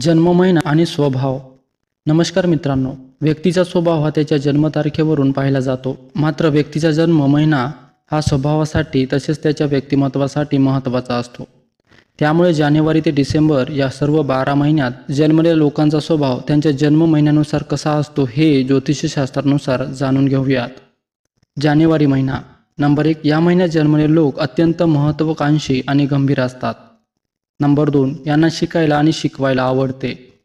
जन्म महिना आणि स्वभाव. नमस्कार मित्रांनो व्यक्तीचा स्वभाव हा त्याच्या जन्मतारखेवरून पाहिला जातो. मात्र व्यक्तीचा जन्म महिना हा स्वभावासाठी तसेच त्याच्या व्यक्तिमत्वासाठी महत्त्वाचा असतो. त्यामुळे जानेवारी ते डिसेंबर या सर्व बारा महिन्यात जन्मलेल्या लोकांचा स्वभाव त्यांच्या जन्म महिन्यानुसार कसा असतो हे ज्योतिषशास्त्रानुसार जाणून घेऊयात. जानेवारी महिना. नंबर एक या महिन्यात जन्मलेले लोक अत्यंत महत्त्वाकांक्षी आणि गंभीर असतात. नंबर दोन यांना शिकायला आणि शिकवायला आवडते.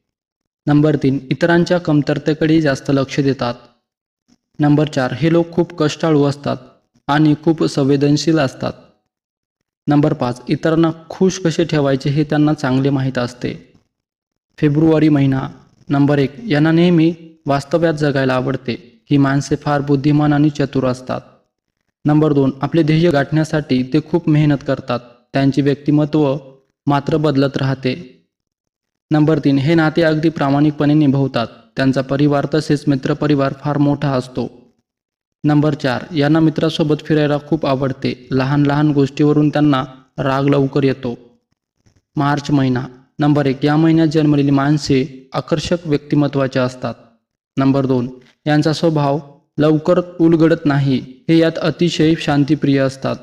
नंबर तीन इतरांच्या कमतरतेकडे जास्त लक्ष देतात. नंबर चार हे लोक खूप कष्टाळू असतात आणि खूप संवेदनशील असतात. नंबर पाच इतरांना खुश कसे ठेवायचे हे त्यांना चांगले माहीत असते. फेब्रुवारी महिना. नंबर एक यांना नेहमी वास्तव्यात जगायला आवडते. ही माणसे फार बुद्धिमान आणि चतुर असतात. नंबर दोन आपले ध्येय गाठण्यासाठी ते खूप मेहनत करतात. त्यांचे व्यक्तिमत्व मात्र बदलत राहते. नंबर तीन हे नाते अगदी प्रामाणिकपणे निभवतात. त्यांचा परिवार तसेच मित्रपरिवार फार मोठा असतो. नंबर चार यांना मित्रासोबत फिरायला खूप आवडते. लहान लहान गोष्टीवरून त्यांना राग लवकर येतो. मार्च महिना. नंबर एक या महिन्यात जन्मलेली माणसे आकर्षक व्यक्तिमत्वाचे असतात. नंबर दोन यांचा स्वभाव लवकर उलगडत नाही. हे यात अतिशय शांतिप्रिय असतात.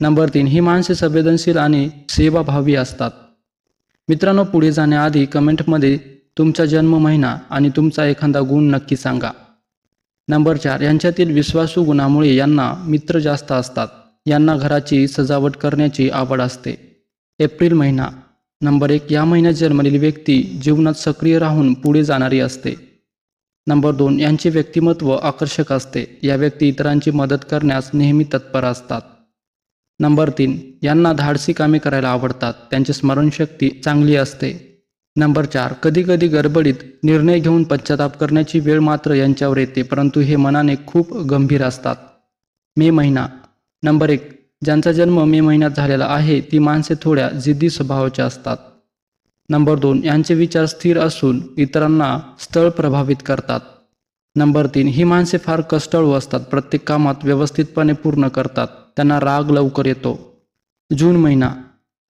नंबर तीन ही माणसे संवेदनशील आणि सेवाभावी असतात. मित्रांनो पुढे जाण्याआधी कमेंटमध्ये तुमचा जन्म महिना आणि तुमचा एखादा गुण नक्की सांगा. नंबर चार यांच्यातील विश्वासू गुणामुळे यांना मित्र जास्त असतात. यांना घराची सजावट करण्याची आवड असते. एप्रिल महिना. नंबर एक या महिन्यात जन्मलेली व्यक्ती जीवनात सक्रिय राहून पुढे जाणारी असते. नंबर दोन यांचे व्यक्तिमत्व आकर्षक असते. या व्यक्ती इतरांची मदत करण्यास नेहमी तत्पर असतात. नंबर तीन यांना धाडसी कामे करायला आवडतात त्यांची स्मरणशक्ती चांगली असते. नंबर चार कधीकधी गडबडीत निर्णय घेऊन पश्चाताप करण्याची वेळ मात्र यांच्यावर येते परंतु हे मनाने खूप गंभीर असतात. मे महिना. नंबर एक ज्यांचा जन्म मे महिन्यात झालेला आहे ती माणसे थोड्या जिद्दी स्वभावाच्या असतात. नंबर दोन यांचे विचार स्थिर असून इतरांना स्थळ प्रभावित करतात. नंबर तीन ही माणसे फार कष्टाळू असतात प्रत्येक कामात व्यवस्थितपणे पूर्ण करतात. त्यांना राग लवकर येतो. जून महिना.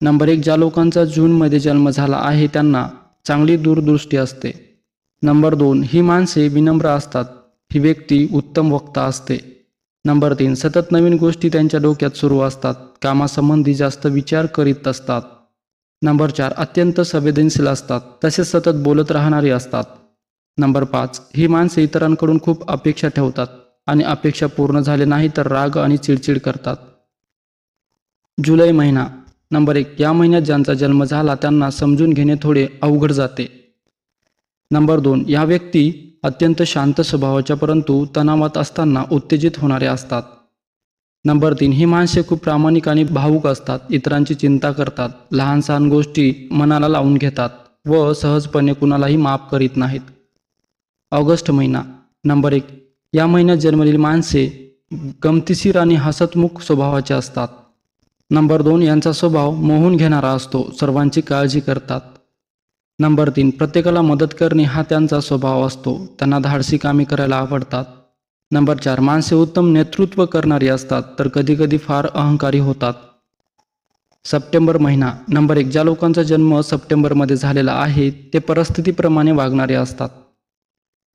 नंबर एक ज्या लोकांचा जूनमध्ये जन्म झाला आहे त्यांना चांगली दूरदृष्टी असते. नंबर दोन ही माणसे विनम्र असतात. ही व्यक्ती उत्तम वक्ता असते. नंबर तीन सतत नवीन गोष्टी त्यांच्या डोक्यात सुरू असतात. कामासंबंधी जास्त विचार करीत असतात. नंबर चार अत्यंत संवेदनशील असतात. तसेच सतत बोलत राहणारी असतात. नंबर पाच ही माणसे इतरांकडून खूप अपेक्षा ठेवतात. आणि अपेक्षा पूर्ण झाले नाही तर राग आणि चिडचिड करतात. जुलै महिना नंबर एक. या महिन्यात ज्यांचा जन्म झाला त्यांना समजून घेणे थोडे अवघड जाते. नंबर दोन. या व्यक्ती अत्यंत शांत स्वभावाच्या परंतु तणावात असताना उत्तेजित होणारे असतात. नंबर तीन. ही माणसे खूप प्रामाणिक आणि भावुक असतात. इतरांची चिंता करतात. लहान सहान गोष्टी मनाला लावून घेतात व सहजपणे कुणालाही माफ करीत नाहीत. ऑगस्ट महिना. नंबर एक. या महिन्यात जन्मलेली माणसे गमतीशीर आणि हसतमुख स्वभावाचे असतात. नंबर दोन यांचा स्वभाव मोहून घेणारा असतो सर्वांची काळजी करतात. नंबर तीन प्रत्येकाला मदत करणे हा त्यांचा स्वभाव असतो त्यांना धाडसी कामे करायला आवडतात. नंबर चार माणसे उत्तम नेतृत्व करणारी असतात तर कधीकधी फार अहंकारी होतात. सप्टेंबर महिना नंबर एक ज्या लोकांचा जन्म सप्टेंबरमध्ये झालेला आहे ते परिस्थितीप्रमाणे वागणारे असतात.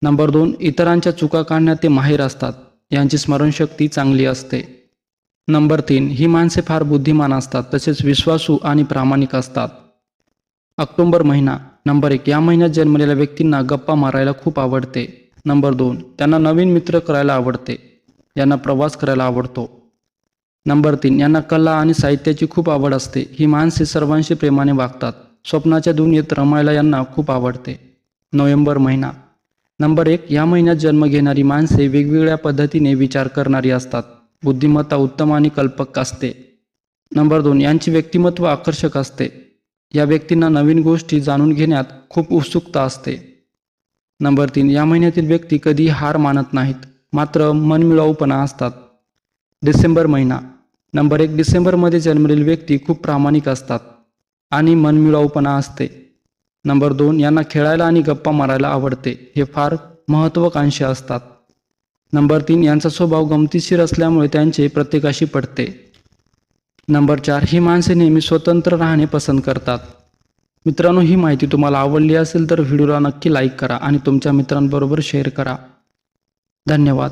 नंबर दोन इतरांच्या चुका काढण्यात ते माहीर असतात. यांची स्मरणशक्ती चांगली असते. नंबर तीन ही माणसे फार बुद्धिमान असतात तसेच विश्वासू आणि प्रामाणिक असतात. ऑक्टोंबर महिना नंबर एक या महिन्यात जन्मलेल्या व्यक्तींना गप्पा मारायला खूप आवडते. नंबर दोन त्यांना नवीन मित्र करायला आवडते. यांना प्रवास करायला आवडतो. नंबर तीन यांना कला आणि साहित्याची खूप आवड असते. ही माणसे सर्वांशी प्रेमाने वागतात. स्वप्नाच्या दुनियेत रमायला यांना खूप आवडते. नोव्हेंबर महिना नंबर एक या महिन्यात जन्म घेणारी माणसे वेगवेगळ्या पद्धतीने विचार करणारी असतात. बुद्धिमत्ता उत्तम आणि कल्पक असते. नंबर दोन यांची व्यक्तिमत्व आकर्षक असते. या व्यक्तींना नवीन गोष्टी जाणून घेण्यात खूप उत्सुकता असते. नंबर तीन या महिन्यातील व्यक्ती कधी हार मानत नाहीत मात्र मनमिळाऊपणा असतात. डिसेंबर महिना. नंबर एक डिसेंबरमध्ये जन्मलेली व्यक्ती खूप प्रामाणिक असतात आणि मनमिळाऊपणा असते. नंबर दोन यांना खेळायला आणि गप्पा मारायला आवडते. हे फार महत्त्वाकांक्षी असतात. नंबर तीन यांचा स्वभाव गमतीशीर असल्यामुळे त्यांचे प्रत्येकाशी पडते नंबर चार ही माणसे नेहमी स्वतंत्र राहणे पसंत करतात. मित्रांनो ही माहिती तुम्हाला आवडली असेल तर व्हिडिओला नक्की लाईक करा आणि तुमच्या मित्रांबरोबर शेअर करा. धन्यवाद.